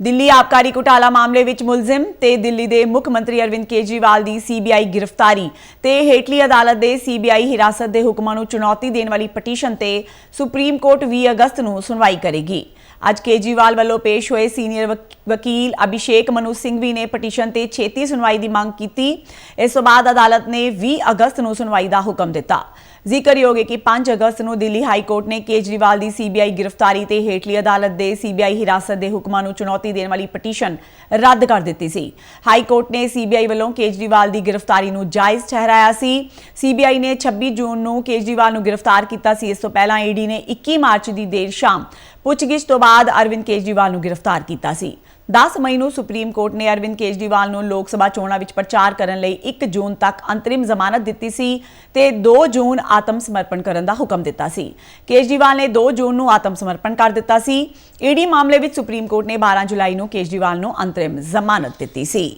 ਦਿੱਲੀ ਆਬਕਾਰੀ ਘੁਟਾਲਾ ਮਾਮਲੇ ਵਿੱਚ ਮੁਲਜ਼ਮ ਤੇ ਦਿੱਲੀ ਦੇ ਮੁੱਖ ਮੰਤਰੀ ਅਰਵਿੰਦ ਕੇਜਰੀਵਾਲ ਦੀ ਸੀਬੀਆਈ ਗ੍ਰਿਫਤਾਰੀ ਤੇ ਹੇਠਲੀ ਅਦਾਲਤ ਦੇ ਸੀਬੀਆਈ ਹਿਰਾਸਤ ਦੇ ਹੁਕਮਾਂ ਨੂੰ ਚੁਣੌਤੀ ਦੇਣ ਵਾਲੀ ਪਟੀਸ਼ਨ ਤੇ ਸੁਪਰੀਮ ਕੋਰਟ 20 ਅਗਸਤ ਨੂੰ ਸੁਣਵਾਈ ਕਰੇਗੀ। ਅੱਜ ਕੇਜਰੀਵਾਲ ਵੱਲੋਂ ਪੇਸ਼ ਹੋਏ ਸੀਨੀਅਰ ਵਕ- ਵਕੀਲ ਅਭਿਸ਼ੇਕ ਮਨੂ ਸਿੰਘਵੀ ਨੇ ਪਟੀਸ਼ਨ ਤੇ ਛੇਤੀ ਸੁਣਵਾਈ ਦੀ ਮੰਗ ਕੀਤੀ। ਇਸ ਤੋਂ ਬਾਅਦ ਅਦਾਲਤ ਨੇ 20 ਅਗਸਤ ਨੂੰ ਸੁਣਵਾਈ ਦਾ ਹੁਕਮ ਦਿੱਤਾ। ਜ਼ਿਕਰਯੋਗ ਹੈ ਕਿ 5 ਅਗਸਤ ਨੂੰ ਦਿੱਲੀ ਹਾਈ ਕੋਰਟ ਨੇ ਕੇਜਰੀਵਾਲ ਦੀ ਸੀਬੀਆਈ ਗ੍ਰਿਫਤਾਰੀ ਤੇ ਹੇਠਲੀ ਅਦਾਲਤ ਦੇ ਸੀਬੀਆਈ ਹਿਰਾਸਤ ਦੇ ਹੁਕਮਾਂ ਨੂੰ ਚੁਣੌਤੀ ਦੇਣ ਵਾਲੀ ਪਟੀਸ਼ਨ ਰੱਦ ਕਰ ਦਿੱਤੀ ਸੀ। ਹਾਈ ਕੋਰਟ ਨੇ ਸੀਬੀਆਈ ਵੱਲੋਂ ਕੇਜਰੀਵਾਲ ਦੀ ਗ੍ਰਿਫਤਾਰੀ ਨੂੰ ਜਾਇਜ਼ ਠਹਿਰਾਇਆ ਸੀ। ਸੀਬੀਆਈ ਨੇ 26 ਜੂਨ ਨੂੰ ਕੇਜਰੀਵਾਲ ਨੂੰ ਗ੍ਰਿਫਤਾਰ ਕੀਤਾ ਸੀ। ਇਸ ਤੋਂ ਪਹਿਲਾਂ ਈਡੀ ਨੇ 21 ਮਾਰਚ ਦੀ ਦੇਰ ਸ਼ਾਮ ਪੁੱਛਗਿੱਛ ਤੋਂ ਬਾਅਦ ਅਰਵਿੰਦ ਕੇਜਰੀਵਾਲ ਨੂੰ ਗ੍ਰਿਫਤਾਰ ਕੀਤਾ ਸੀ। 10 ਮਈ ਨੂੰ ਸੁਪਰੀਮ ਕੋਰਟ ਨੇ ਅਰਵਿੰਦ ਕੇਜਰੀਵਾਲ ਨੂੰ ਲੋਕ ਸਭਾ ਚੋਣਾਂ ਵਿੱਚ ਪ੍ਰਚਾਰ ਕਰਨ ਲਈ 1 ਜੂਨ ਤੱਕ ਅੰਤਰਿਮ ਜ਼ਮਾਨਤ ਦਿੱਤੀ ਸੀ ਤੇ 2 ਜੂਨ ਆਤਮ ਸਮਰਪਣ ਕਰਨ ਦਾ ਹੁਕਮ ਦਿੱਤਾ ਸੀ। ਕੇਜਰੀਵਾਲ ਨੇ 2 ਜੂਨ ਨੂੰ ਆਤਮ ਸਮਰਪਣ ਕਰ ਦਿੱਤਾ ਸੀ। ਈਡੀ ਮਾਮਲੇ ਵਿੱਚ ਸੁਪਰੀਮ ਕੋਰਟ ਨੇ 12 ਜੁਲਾਈ ਨੂੰ ਕੇਜਰੀਵਾਲ ਨੂੰ ਅੰਤਰਿਮ ਜ਼ਮਾਨਤ ਦਿੱਤੀ ਸੀ।